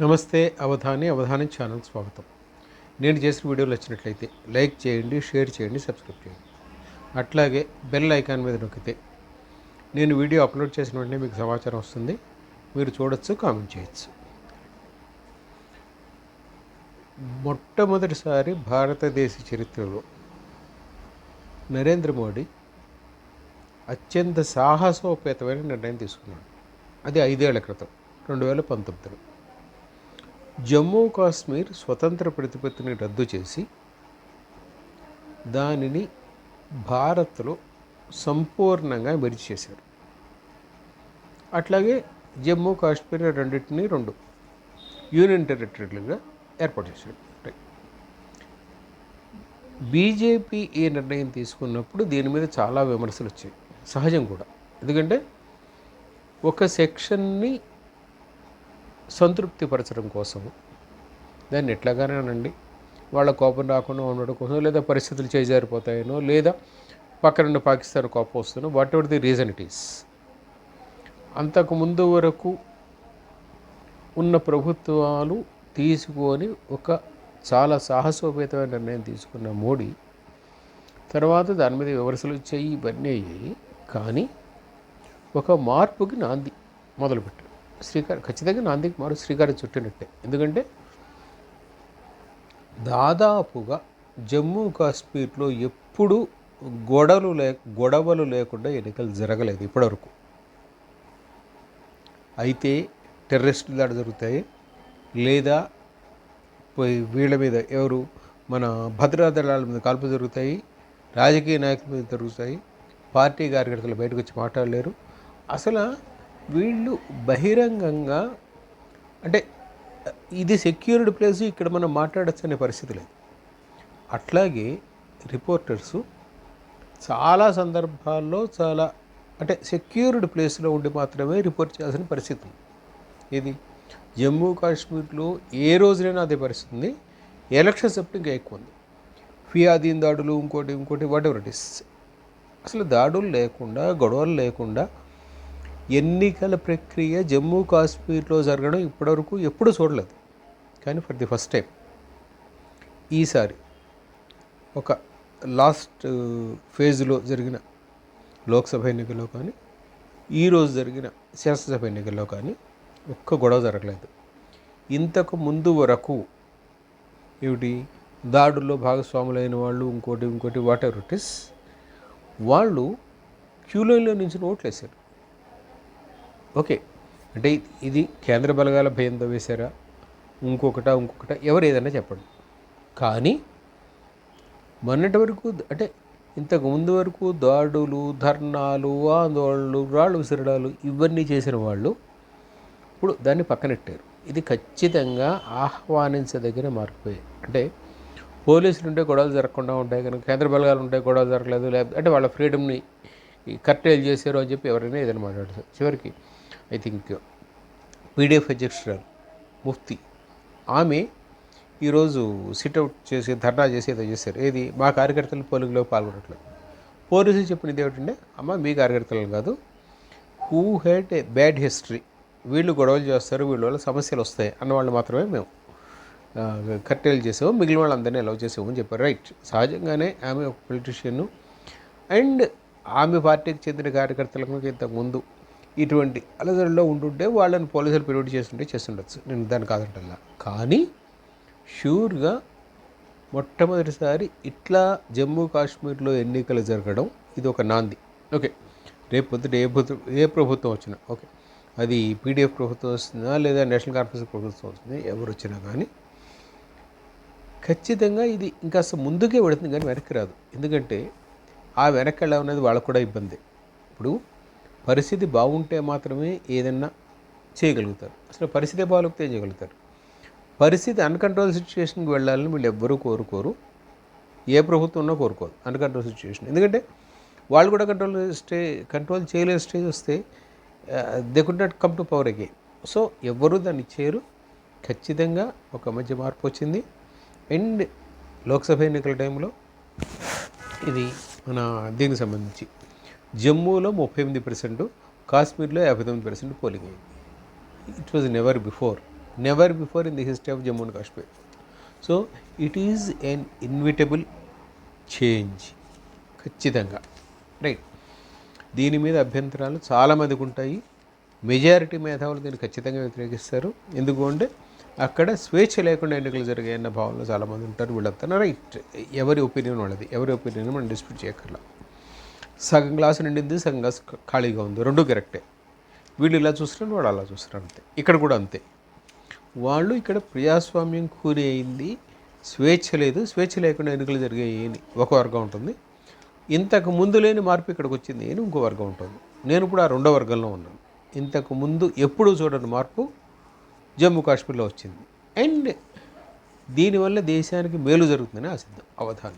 నమస్తే అవధాని అవధాని ఛానల్ స్వాగతం. నేను చేసిన వీడియోలు వచ్చినట్లయితే లైక్ చేయండి షేర్ చేయండి సబ్స్క్రైబ్ చేయండి. అట్లాగే బెల్ ఐకాన్ మీద నొక్కితే నేను వీడియో అప్లోడ్ చేసిన వెంటనే మీకు సమాచారం వస్తుంది. మీరు చూడొచ్చు కామెంట్ చేయొచ్చు. మొట్టమొదటిసారి భారతదేశ చరిత్రలో నరేంద్ర మోడీ అత్యంత సాహసోపేతమైన నిర్ణయం తీసుకున్నాడు. అది ఐదేళ్ళ క్రితం రెండు వేల పంతొమ్మిదిలో. జమ్మూ కాశ్మీర్ స్వతంత్ర ప్రతిపత్తిని రద్దు చేసి దానిని భారత్లో సంపూర్ణంగా మెరిచి చేశారు. అట్లాగే జమ్మూ కాశ్మీర్ రెండింటిని రెండు యూనియన్ టెరిటరీలుగా ఏర్పాటు చేశాడు బీజేపీ ఈ నిర్ణయం తీసుకున్నప్పుడు దీని మీద చాలా విమర్శలు వచ్చాయి. సహజం కూడా. ఎందుకంటే ఒక సెక్షన్ని సంతృప్తిపరచడం కోసం దాన్ని ఎట్లాగానేనండి వాళ్ళ కోపం రాకుండా ఉండడం కోసం లేదా పరిస్థితులు చేజారిపోతాయనో లేదా పక్కనున్న పాకిస్తాన్ కోపం వస్తుందో whatever the reason it is అంతకు ముందు వరకు ఉన్న ప్రభుత్వాలు తీసుకొని ఒక చాలా సాహసోపేతమైన నిర్ణయం తీసుకున్న మోడీ తర్వాత దాని మీద విమర్శలు వచ్చాయి ఇవన్నీ అయ్యాయి. కానీ ఒక మార్పుకి నాంది మొదలుపెట్టారు. శ్రీకారం ఖచ్చితంగా నాందికి మారు శ్రీకారం చుట్టినట్టే. ఎందుకంటే దాదాపుగా జమ్మూ కాశ్మీర్లో ఎప్పుడు గొడవలు లే గొడవలు లేకుండా ఎన్నికలు జరగలేదు ఇప్పటివరకు. అయితే టెర్రరిస్టుల దాడి జరుగుతాయి. లేదా పోయి వీళ్ళ మీద ఎవరు మన భద్రతా దళాల మీద కాల్పులు జరుగుతాయి. రాజకీయ నాయకుల మీద జరుగుతాయి. పార్టీ కార్యకర్తలు బయటకు వచ్చి మాట్లాడలేరు. అసలు వీళ్ళు బహిరంగంగా అంటే ఇది సెక్యూర్డ్ ప్లేస్ ఇక్కడ మనం మాట్లాడచ్చు అనే పరిస్థితి లేదు. అట్లాగే రిపోర్టర్సు చాలా సందర్భాల్లో చాలా అంటే సెక్యూర్డ్ ప్లేస్లో ఉండి మాత్రమే రిపోర్ట్ చేయాల్సిన పరిస్థితి ఉంది. ఇది జమ్మూ కాశ్మీర్లో ఏ రోజునైనా అదే పరిస్థితి ఉంది. ఎలక్షన్స్ అప్పుడు ఇంకా ఎక్కువ ఉంది. ఫియాదీన్ దాడులు ఇంకోటి ఇంకోటి వాట్ ఎవర్ ఇట్ ఇస్ అసలు దాడులు లేకుండా గొడవలు లేకుండా ఎన్నికల ప్రక్రియ జమ్మూ కాశ్మీర్లో జరగడం ఇప్పటివరకు ఎప్పుడు చూడలేదు. కానీ ఫర్ ది ఫస్ట్ టైం ఈసారి ఒక లాస్ట్ ఫేజ్లో uh, జరిగిన లోక్సభ ఎన్నికల్లో కానీ ఈరోజు జరిగిన శాసనసభ ఎన్నికల్లో కానీ ఒక్క గొడవ జరగలేదు. ఇంతకు ముందు వరకు ఏమిటి దాడుల్లో భాగస్వాములైన వాళ్ళు ఇంకోటి ఇంకోటి వాట్ ఎవర్ ఇట్ ఇస్ వాళ్ళు క్యూలైన్లో నుంచి ఓట్లు వేశారు ఓకే. అంటే ఇది కేంద్ర బలగాల భయంతో వేశారా? ఇంకొకట ఇంకొకట ఎవరు ఏదైనా చెప్పండి. కానీ మొన్నటి వరకు అంటే ఇంతకు ముందు వరకు దాడులు ధర్నాలు ఆందోళనలు రాళ్ళు విసిరడాలు ఇవన్నీ చేసిన వాళ్ళు ఇప్పుడు దాన్ని పక్కనెట్టారు. ఇది ఖచ్చితంగా ఆహ్వానించదగిన మారిపోయాయి అంటే పోలీసులు ఉంటే గొడవలు జరగకుండా ఉంటాయి కనుక కేంద్ర బలగాలు ఉంటే గొడవలు జరగలేదు లేకపోతే అంటే వాళ్ళ ఫ్రీడమ్ని కర్టైల్ చేశారు అని చెప్పి ఎవరైనా ఏదైనా మాట్లాడతారు. చివరికి ఐ థింక్ పీడిఎఫ్ అధ్యక్షురాలు ముఫ్తి ఆమె ఈరోజు సిట్అవుట్ చేసి ధర్నా చేసి ఏదో చేశారు? ఏది? మా కార్యకర్తలు పోలింగ్లో పాల్గొనట్లేదు. పోలీసులు చెప్పినది ఏమిటంటే అమ్మ మీ కార్యకర్తలు కాదు. Who had a bad history వీళ్ళు గొడవలు చేస్తారు వీళ్ళ వల్ల సమస్యలు వస్తాయి అన్న వాళ్ళు మాత్రమే మేము. కట్టెలు చేసాము మిగిలిన వాళ్ళందరినీ అలౌ చేసాము అని చెప్పారు. రైట్ సహజంగానే ఆమె ఒక పొలిటీషియన్ అండ్ ఆమె పార్టీకి చెందిన కార్యకర్తలకు ఇంతకుముందు ఇటువంటి అలజడిలో ఉంటుంటే వాళ్ళని పోలీసులు పిలువడి చేస్తుంటే చేస్తుండొచ్చు. నేను దాన్ని కాదంటల్లా కానీ షూర్గా మొట్టమొదటిసారి ఇట్లా జమ్మూ కాశ్మీర్లో ఎన్నికలు జరగడం ఇది ఒక నాంది. ఓకే. రేపు పొద్దుట ఏ ప్రభుత్వం ఏ ప్రభుత్వం వచ్చినా ఓకే. అది పీడిఎఫ్ ప్రభుత్వం వస్తుందా లేదా నేషనల్ కాన్ఫరెన్స్ ప్రభుత్వం వస్తుంది ఎవరు వచ్చినా కానీ ఖచ్చితంగా ఇది ఇంకా అసలు ముందుకే పెడుతుంది కానీ వెనక్కి రాదు. ఎందుకంటే ఆ వెనక్కి వెళ్ళడం అనేది వాళ్ళకు కూడా ఇబ్బంది. ఇప్పుడు పరిస్థితి బాగుంటే మాత్రమే ఏదన్నా చేయగలుగుతారు. అసలు పరిస్థితి బాగాలేకపోతే చేయగలుగుతారు? పరిస్థితి అన్కంట్రోల్ సిచ్యువేషన్కి వెళ్ళాలని వీళ్ళు ఎవ్వరూ కోరుకోరు. ఏ ప్రభుత్వం ఉన్నా కోరుకోరు అన్కంట్రోల్ సిచ్యువేషన్ ఎందుకంటే వాళ్ళు కూడా కంట్రోల్ స్టే కంట్రోల్ చేయలేని స్టేజ్ వస్తే they could not come to power again so ఎవ్వరూ దాన్ని చేయరు. ఖచ్చితంగా ఒక మధ్య మార్పు వచ్చింది. అండ్ లోక్సభ ఎన్నికల టైంలో ఇది మన దీనికి సంబంధించి. జమ్మూలో ముప్పై ఎనిమిది పర్సెంట్ కాశ్మీర్లో యాభై తొమ్మిది పర్సెంట్ పోలింగ్ అయింది. It was never before never before in the history of Jammu and Kashmir so it is an inevitable change ఖచ్చితంగా. రైట్ దీని మీద అభ్యంతరాలు చాలామందికి ఉంటాయి. మెజారిటీ మేధావులు దీన్ని ఖచ్చితంగా వ్యతిరేకిస్తారు. ఎందుకు అంటే అక్కడ స్వేచ్ఛ లేకుండా ఎన్నికలు జరిగాయన్న భావనలో చాలామంది ఉంటారు. వీళ్ళంతా రైట్ ఎవరి ఒపీనియన్ వాళ్ళది ఎవరి ఒపీనియన్ మనం డిస్ప్యూట్ చేయక్కర్లా. సగం గ్లాసు నిండింది సగం గ్లాసు ఖాళీగా ఉంది. రెండు కరెక్టే. వీళ్ళు ఇలా చూస్తున్నారు వాడు అలా చూస్తున్నారు అంతే. ఇక్కడ కూడా అంతే. వాళ్ళు ఇక్కడ ప్రజాస్వామ్యం కూరి అయింది స్వేచ్ఛ లేదు. స్వేచ్ఛ లేకుండా ఎన్నికలు జరిగాయి అని ఒక వర్గం ఉంటుంది. ఇంతకు ముందు లేని మార్పు ఇక్కడికి వచ్చింది అని ఇంకో వర్గం ఉంటుంది. నేను కూడా ఆ రెండో వర్గంలో ఉన్నాను. ఇంతకు ముందు ఎప్పుడూ చూడని మార్పు జమ్మూ కాశ్మీర్లో వచ్చింది. అండ్ దీనివల్ల దేశానికి మేలు జరుగుతుందని ఆశిద్దాం అవధానం.